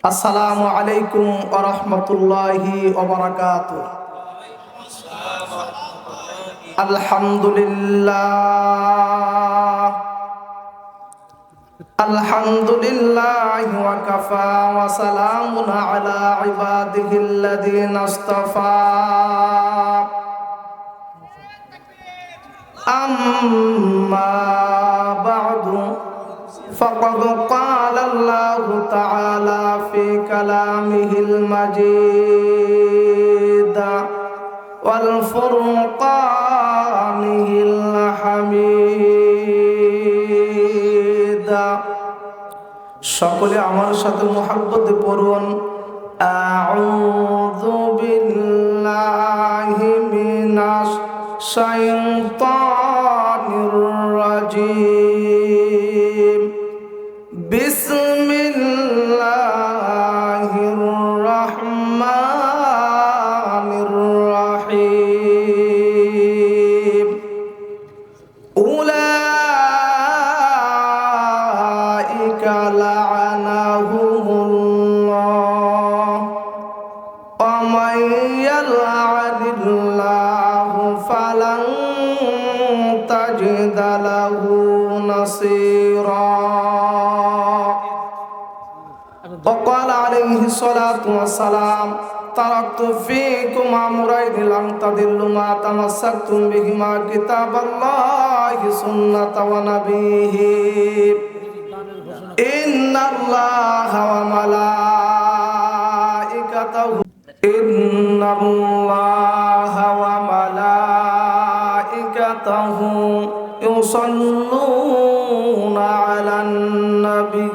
আসসালামু আলাইকুম আরহামতুল্লাহি আলহামদুলিল্লাহ। আলহামদুলিল্লাহ ওয়াকাফা ওয়া সালামুন আলা ইবাদিহিল্লাযীনা ইসতাফা আম্মা বা'দু। فقد قال الله تعالى في كلامه المجيد والفرقانه الحميد সকলে আমার সাথে মোহাব্বতে পড়ুন আউযু বিল্লাহি মিনাশ শাইতানির রাজিম أولئك لعنهم الله ومن يلعن الله فلن تجد له نصيرا وقال عليه الصلاة والسلام تركت فيكم أمرين لم تضلوا ما تمسكتم بهما كتاب الله سنة ونبيه إن الله وملائكته إن الله وملائكته يصلون على النبي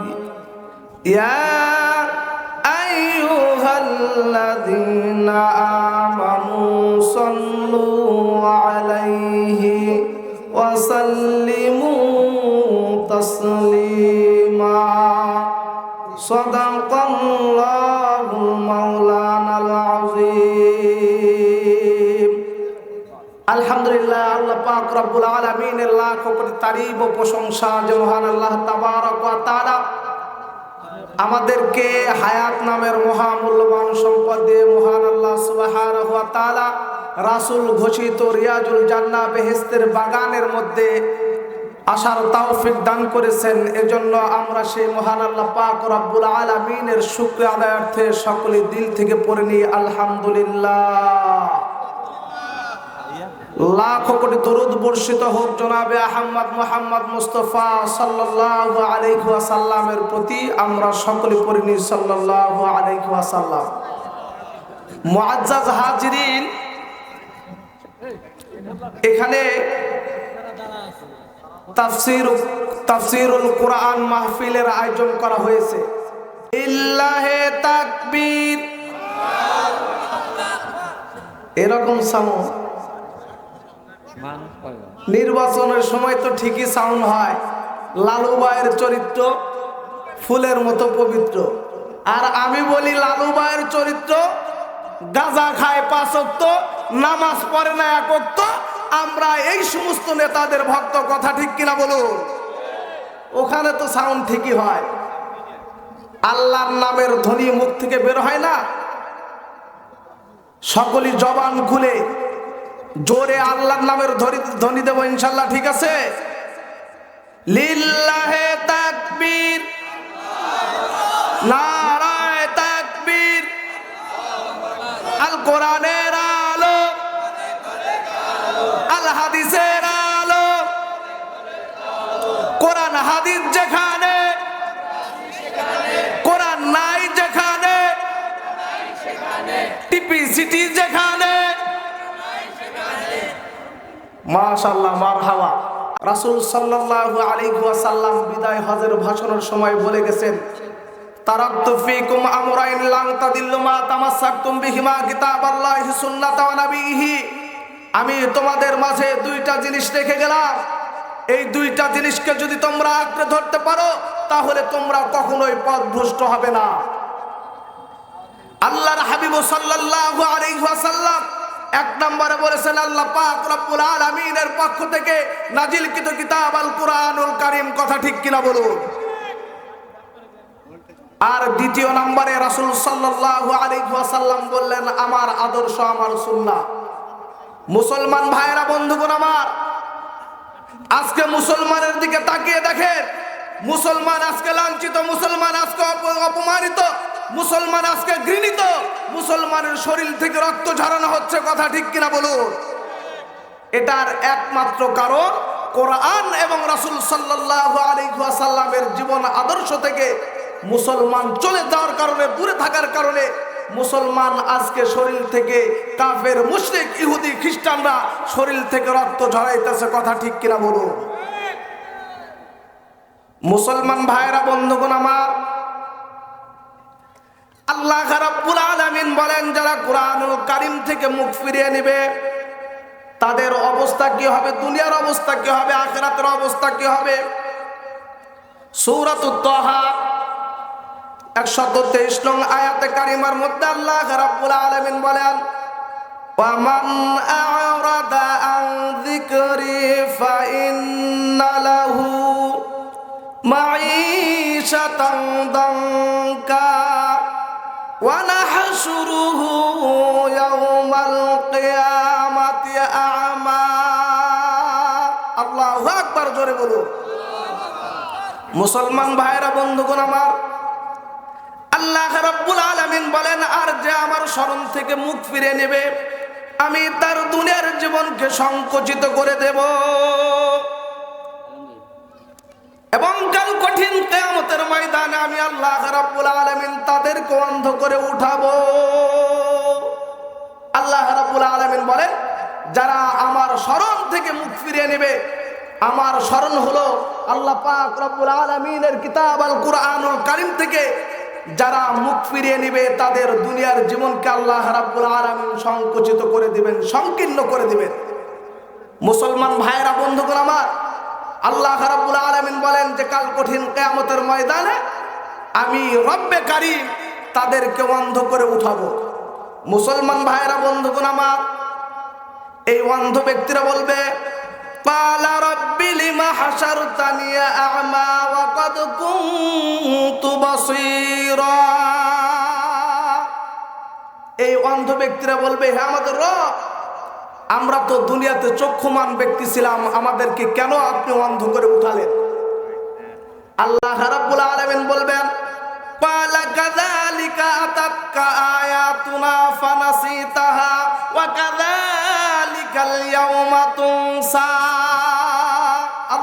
يا أيها الذين آمنوا صدق الله مولانا العظيم আলহামদুলিল্লাহ আল্লাহ পাক রব্বুল আলামিনের লাখ কোটি তারিফ ও প্রশংসা যে মহান আল্লাহ তাবারক ওয়া তাআলা আমাদেরকে হায়াত নামের মহামূল্যবান সম্পদ দিয়ে মহান আল্লাহ সুবহানাহু ওয়া তাআলা রাসূল ঘোষিত রিয়াজুল জান্নাহ বেহেশতের বাগানের মধ্যে আসার তৌফিক দান করেছেন। এজন্য আমরা সেই মহান আল্লাহ পাক রব্বুল আলামিনের শুকর আদায়ার্থে সকলে দিল থেকে পড়ে নিই। আলহামদুলিল্লাহ। লাখ কোটি দরুদ বর্ষিত হোক জনাবে আহমদ মোহাম্মদ মুস্তফা সাল্লাল্লাহু আলাইহি ওয়াসাল্লামের প্রতি আমরা সকলে পড়িনি সাল্লাল্লাহু আলাইহি ওয়াসাল্লাম। মুআজ্জাজ হাজিরিন, এখানে তাফসীর, তাফসিরুল কোরআন মাহফিলের আয়োজন করা হয়েছে। ইল্লাহে তাকবীর। এরকম সাউন্ড নির্বাচনের সময় তো ঠিকই সাউন্ড হয়। লালুবাইয়ের চরিত্র ফুলের মতো পবিত্র। আর আমি বলি লালুবাইয়ের চরিত্র গাজা খায় পাঁচক্ত নামাজ পড়ে না একক্ত আমরা এই সমস্ত নেতাদের ভক্ত কথা ঠিক কিনা বলুন? ওখানে তো সাউন্ড ঠিকই হয়। আল্লাহর নামের ধ্বনি মুখ থেকে বের হয় না? সকলই জবান খুলে জোরে আল্লাহর নামের ধরি ধ্বনি দেবো, ইনশাল্লাহ, ঠিক আছে? লিল্লাহে তাকবীর। নারায় তাকবীর। আল কোরআনের আল হাদিসের আলো। কোরআন হাদিস যেখানে, কোরআন নাই যেখানে, টিপি সিটি যেখানে। মাশাল্লাহ মারহাবা। রাসূল সাল্লাল্লাহু আলাইহি ওয়াসাল্লাম বিদায় হজের ভাষণের সময় বলে গেছেন তারাকতু ফীকুম আমরাইন লান তাদিল্লু মা তামাসসাকতুম বিহিমা কিতাবাল্লাহি সুন্নাতা ওয়া নাবিহি আমি তোমাদের মাঝে দুইটা জিনিস রেখে গেলাম। এই দুইটা জিনিসকে যদি তোমরা আঁকড়ে ধরতে পারো, তাহলে তোমরা কখনোই পথভ্রষ্ট হবে না। আল্লাহর হাবিব সাল্লাল্লাহু আলাইহি ওয়াসাল্লাম এক নম্বরে বলেছেন, আল্লাহ পাক রব্বুল আলামিনের পক্ষ থেকে নাজিলকৃত কিতাব আল কুরআনুল কারীম। কথা ঠিক কিনা বলুন। আর দ্বিতীয় নম্বরে রাসুল সাল্লাহ আলিহাসাল্লাম বললেন, আমার আদর্শ, আমার সুন্না মুসলমান ভাইয়েরা, বন্ধুগণ আমার, আজকে মুসলমানের দিকে তাকিয়ে দেখেন। মুসলমান আজকে লাঞ্ছিত, মুসলমান আজকে অপ- অপমানিত, মুসলমান আজকে ঘৃণিত, মুসলমানের শরীর থেকে রক্ত ঝরানো হচ্ছে কথা ঠিক কিনা বলুন? এটার একমাত্র কারণ কোরআন এবং রাসুল সাল্লাহ আলিহাসাল্লামের জীবন আদর্শ থেকে মুসলমান চলে যাওয়ার কারণে, দূরে থাকার কারণে মুসলমান আজকে শরীর থেকে কাফের, মুশরিক, ইহুদি, খ্রিস্টানরা শরীর থেকে রক্ত ঝরাইতেছে, কথা ঠিক কিনা বলুন? মুসলমান ভাইরা, বন্ধুগণ আমার, আল্লাহ রাব্বুল আলামিন বলেন, যারা কোরআনুল কারিম থেকে মুখ ফিরিয়ে নেবে, তাদের অবস্থা কি হবে? দুনিয়ার অবস্থা কি হবে? আখেরাতের অবস্থা কি হবে? সূরাতুত তাহা একশত তেইশ নং আয়াতে কারিমার মধ্যে আল্লাহ রাব্বুল আলামিন বলেন ومن أعرض عن ذكري فإن له معيشة ضنكا ونحشره يوم القيامة أعمى الله أكبر জোরে বলুন মুসলমান ভাইরা বন্ধুগণ আমার আল্লাহ রাব্বুল আলামিন বলেন, আর যে আমার স্মরণ থেকে মুখ ফিরে নেবে, আমি তার দুনিয়ার জীবনকে সংকুচিত করে দেব। এবং কাল কঠিন কেয়ামতের ময়দানে আমি আল্লাহ রাব্বুল আলামিন তাদেরকে অন্ধ করে উঠাবো। আল্লাহ রাব্বুল আলামিন বলেন, যারা আমার স্মরণ থেকে মুখ ফিরিয়ে নেবে, আমার স্মরণ হলো আল্লাহ পাক রব্বুল আলামিনের কিতাব আল কুরআনুল কারীম থেকে যারা মুখ ফিরিয়ে নেবে, তাদের দুনিয়ার জীবনকে আল্লাহ রাব্বুল আলামিন সংকুচিত করে দিবেন, সংকীর্ণ করে দিবেন। মুসলমান ভাইয়েরা, বন্ধুগণ আমার, আল্লাহ রাব্বুল আলামিন বলেন যে, কাল কঠিন কিয়ামতের ময়দানে আমি রব্বে কারীম তাদেরকে অন্ধ করে উঠাবো। মুসলমান ভাইয়েরা, বন্ধুগণ আমার, এই অন্ধ ব্যক্তিরা বলবে قال رب لما حشرتني أعمى وقد كنت بصيرا এই অন্ধ ব্যক্তিরা বলবে হে আমাদের রব আমরা তো দুনিয়াতে চক্ষুমান ব্যক্তি ছিলাম আমাদেরকে কেন আপনি অন্ধ করে উঠালেন আল্লাহ রাব্বুল আলামিন বলবেন قال كذلك أتتك آياتنا فنسيتها وكذلك اليوم تنسى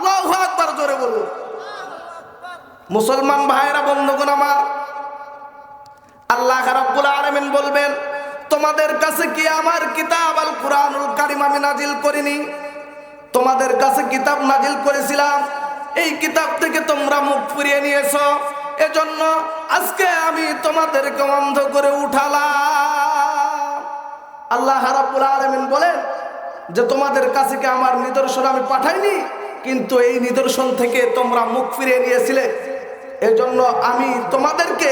আল্লাহু আকবার জোরে মুসলমান ভাইরা বন্ধুগণ আমার, আল্লাহ রাব্বুল আলামিন বলবেন, তোমাদের কাছে কি আমার কিতাব আল কুরআনুল কারীম আমি নাজিল করিনি? তোমাদের কাছে কিতাব নাজিল করেছিলাম, এই কিতাব থেকে তোমরা মুখ ফিরিয়ে নিয়েছো। এজন্য আজকে আমি তোমাদেরকে অন্ধ করে উঠালাম। আল্লাহ রাব্বুল আলামিন বলেন যে, তোমাদের কাছে কি আমার নিদর্শন আমি পাঠাইনি? কিন্তু এই নিদর্শন থেকে তোমরা মুখ ফিরিয়ে নিয়েছিলে। এজন্য আমি তোমাদেরকে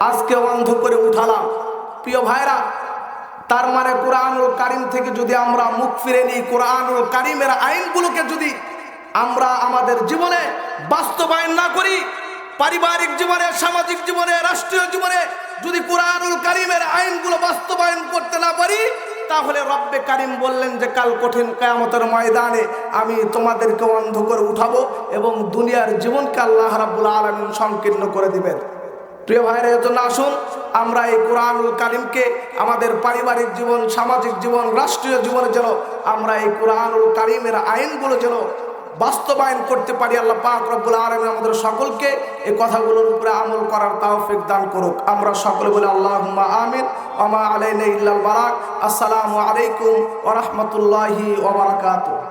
আজকে অন্ধ করে উঠালাম। প্রিয় ভাইরা, তার মানে কোরআনুল কারিম থেকে যদি আমরা মুখ ফিরে নিই, কোরআনুল কারিমের আইনগুলোকে যদি আমরা আমাদের জীবনে বাস্তবায়ন না করি, পারিবারিক জীবনে, সামাজিক জীবনে, রাষ্ট্রীয় জীবনে যদি কোরআনুল কারিমের আইনগুলো বাস্তবায়ন তাহলে রব্বে কারিম বললেন যে, কাল কঠিন কেয়ামতের ময়দানে আমি তোমাদেরকে অন্ধ করে উঠাবো এবং দুনিয়ার জীবনকে আল্লাহ রাবুল আলমিন সংকীর্ণ করে দিবেন। প্রিয় ভাইরা না আসুন, আমরা এই কোরআনুল কারিমকে আমাদের পারিবারিক জীবন, সামাজিক জীবন, রাষ্ট্রীয় জীবনে যেন আমরা এই কোরআনুল কারিমের আইনগুলো যেন বাস্তবায়ন করতে পারি আল্লাহ পাক রব্বুল আলমিন আমাদের সকলকে এই কথাগুলোর উপরে আমল করার তাওফিক দান করুক। আমরা সকলে বলে আল্লাহ আমিন আমা আলাইনা ইল্লাল বারাক আসসালামু আলাইকুম ওয়া রাহমাতুল্লাহি ওয়া বারাকাতুহু।